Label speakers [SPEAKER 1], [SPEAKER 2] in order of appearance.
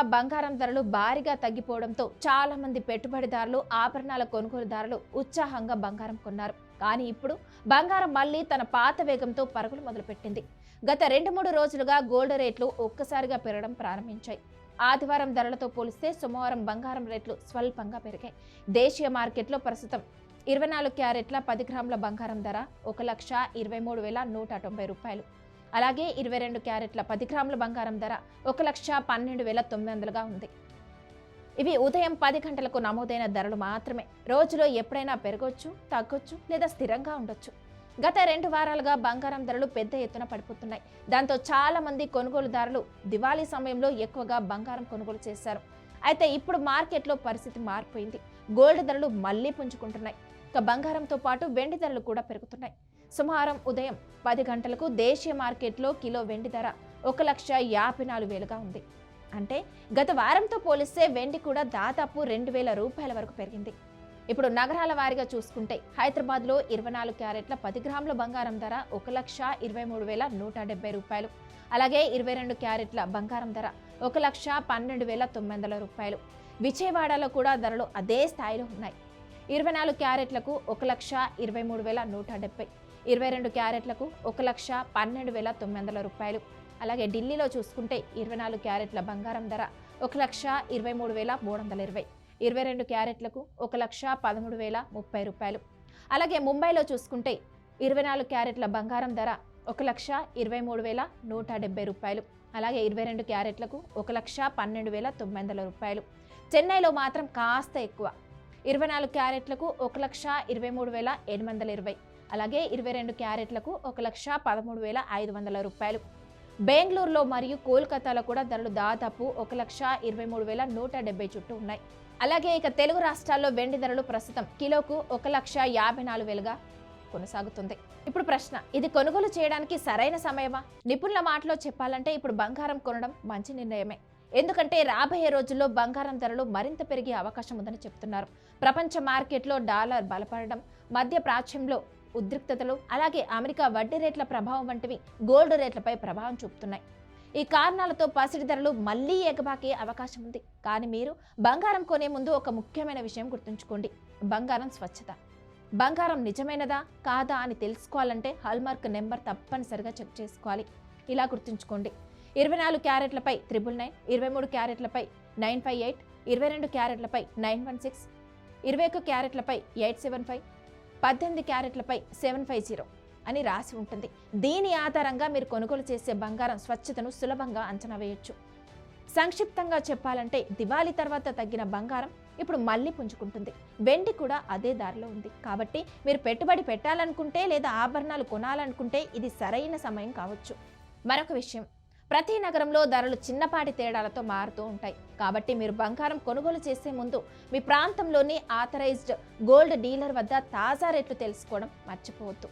[SPEAKER 1] బంగారం ధరలు భారీగా తగ్గిపోవడంతో చాలా మంది పెట్టుబడిదారులు ఆభరణాల కొనుగోలుదారులు ఉత్సాహంగా బంగారం కొన్నారు. కానీ ఇప్పుడు బంగారం మళ్ళీ తన పాత వేగంతో పరుగులు మొదలుపెట్టింది. గత రెండు మూడు రోజులుగా గోల్డ్ రేట్లు ఒక్కసారిగా పెరగడం ప్రారంభించాయి. ఆదివారం ధరలతో పోలిస్తే సోమవారం బంగారం రేట్లు స్వల్పంగా పెరిగాయి. దేశీయ మార్కెట్లో ప్రస్తుతం ఇరవై నాలుగు క్యారెట్ల పది గ్రాముల బంగారం ధర ఒక లక్ష ఇరవై మూడు వేల నూట తొంభై రూపాయలు. అలాగే ఇరవై రెండు క్యారెట్ల పది గ్రాముల బంగారం ధర ఒక లక్ష పన్నెండు వేల తొమ్మిది వందలుగా ఉంది. ఇవి ఉదయం పది గంటలకు నమోదైన ధరలు మాత్రమే. రోజులో ఎప్పుడైనా పెరగొచ్చు తగ్గొచ్చు లేదా స్థిరంగా ఉండొచ్చు. గత రెండు వారాలుగా బంగారం ధరలు పెద్ద ఎత్తున పడిపోతున్నాయి. దాంతో చాలా మంది కొనుగోలుదారులు దివాళీ సమయంలో ఎక్కువగా బంగారం కొనుగోలు చేశారు. అయితే ఇప్పుడు మార్కెట్లో పరిస్థితి మారిపోయింది. గోల్డ్ ధరలు మళ్ళీ పుంజుకుంటున్నాయి. ఇక బంగారంతో పాటు వెండి ధరలు కూడా పెరుగుతున్నాయి. సుమారం ఉదయం పది గంటలకు దేశీయ మార్కెట్లో కిలో వెండి ధర ఒక లక్ష యాభై నాలుగు వేలుగా ఉంది. అంటే గత వారంతో పోలిస్తే వెండి కూడా దాదాపు రెండు వేల రూపాయల వరకు పెరిగింది. ఇప్పుడు నగరాల వారీగా చూసుకుంటే హైదరాబాద్లో ఇరవై నాలుగు క్యారెట్ల పది గ్రాముల బంగారం ధర ఒక లక్ష ఇరవై మూడు వేల నూట డెబ్బై రూపాయలు. అలాగే ఇరవై రెండు క్యారెట్ల బంగారం ధర ఒక లక్ష పన్నెండు వేల తొమ్మిది వందల రూపాయలు. విజయవాడలో కూడా ధరలు అదే స్థాయిలో ఉన్నాయి. ఇరవై నాలుగు క్యారెట్లకు ఒక లక్ష ఇరవై మూడు వేల నూట డెబ్బై. ఇరవై రెండు క్యారెట్లకు ఒక లక్ష పన్నెండు వేల తొమ్మిది వందల రూపాయలు. అలాగే ఢిల్లీలో చూసుకుంటే ఇరవై నాలుగు క్యారెట్ల బంగారం ధర ఒక లక్ష ఇరవై మూడు వేల మూడు వందల ఇరవై. ఇరవై రెండు క్యారెట్లకు ఒక లక్ష పదమూడు వేల ముప్పై రూపాయలు. అలాగే ముంబైలో చూసుకుంటే ఇరవై నాలుగు క్యారెట్ల బంగారం ధర ఒక లక్ష ఇరవై మూడు వేల నూట డెబ్బై రూపాయలు. అలాగే ఇరవై రెండు క్యారెట్లకు ఒక లక్ష పన్నెండు వేల తొమ్మిది వందల రూపాయలు. చెన్నైలో మాత్రం కాస్త ఎక్కువ. ఇరవై నాలుగు క్యారెట్లకు ఒక లక్ష ఇరవై మూడు వేల ఎనిమిది వందల ఇరవై. అలాగే ఇరవై రెండు క్యారెట్లకు ఒక లక్ష పదమూడు వేల ఐదు వందల రూపాయలు. బెంగళూరులో మరియు కోల్కతాలో కూడా ధరలు దాదాపు ఒక లక్ష ఇరవై మూడు వేల నూట డెబ్బై చుట్టూ ఉన్నాయి. అలాగే ఇక తెలుగు రాష్ట్రాల్లో వెండి ధరలు ప్రస్తుతం కిలోకు ఒక లక్ష యాభై నాలుగు వేలుగా కొనసాగుతుంది. ఇప్పుడు ప్రశ్న ఇది కొనుగోలు చేయడానికి సరైన సమయమా? నిపుణుల మాటలో చెప్పాలంటే ఇప్పుడు బంగారం కొనడం మంచి నిర్ణయమే. ఎందుకంటే రాబోయే రోజుల్లో బంగారం ధరలు మరింత పెరిగే అవకాశం ఉందని చెప్తున్నారు. ప్రపంచ మార్కెట్లో డాలర్ బలపడడం మధ్య ప్రాచ్యంలో ఉద్రిక్తతలు అలాగే అమెరికా వడ్డీ రేట్ల ప్రభావం వంటివి గోల్డ్ రేట్లపై ప్రభావం చూపుతున్నాయి. ఈ కారణాలతో పసిడి ధరలు మళ్ళీ ఎగబాకే అవకాశం ఉంది. కానీ మీరు బంగారం కొనే ముందు ఒక ముఖ్యమైన విషయం గుర్తుంచుకోండి. బంగారం స్వచ్ఛత. బంగారం నిజమైనదా కాదా అని తెలుసుకోవాలంటే హాల్మార్క్ నెంబర్ తప్పనిసరిగా చెక్ చేసుకోవాలి. ఇలా గుర్తుంచుకోండి. ఇరవై నాలుగు క్యారెట్లపై త్రిబుల్ నైన్ ఇరవై మూడు క్యారెట్లపై నైన్ ఫైవ్ ఎయిట్ ఇరవై రెండు క్యారెట్లపై నైన్ వన్ సిక్స్ ఇరవై ఒక్క క్యారెట్లపై ఎయిట్ సెవెన్ ఫైవ్ పద్దెనిమిది క్యారెట్లపై సెవెన్ ఫైవ్ జీరో అని రాసి ఉంటుంది. దీని ఆధారంగా మీరు కొనుగోలు చేసే బంగారం స్వచ్ఛతను సులభంగా అంచనా వేయొచ్చు. సంక్షిప్తంగా చెప్పాలంటే దివాళీ తర్వాత తగ్గిన బంగారం ఇప్పుడు మళ్ళీ పుంజుకుంటుంది. వెండి కూడా అదే దారిలో ఉంది. కాబట్టి మీరు పెట్టుబడి పెట్టాలనుకుంటే లేదా ఆభరణాలు కొనాలనుకుంటే ఇది సరైన సమయం కావచ్చు. మరొక విషయం ప్రతి నగరంలో ధరలు చిన్నపాటి తేడాలతో మారుతూ ఉంటాయి. కాబట్టి మీరు బంగారం కొనుగోలు చేసే ముందు మీ ప్రాంతంలోని ఆథరైజ్డ్ గోల్డ్ డీలర్ వద్ద తాజా రేట్లు తెలుసుకోవడం మర్చిపోవద్దు.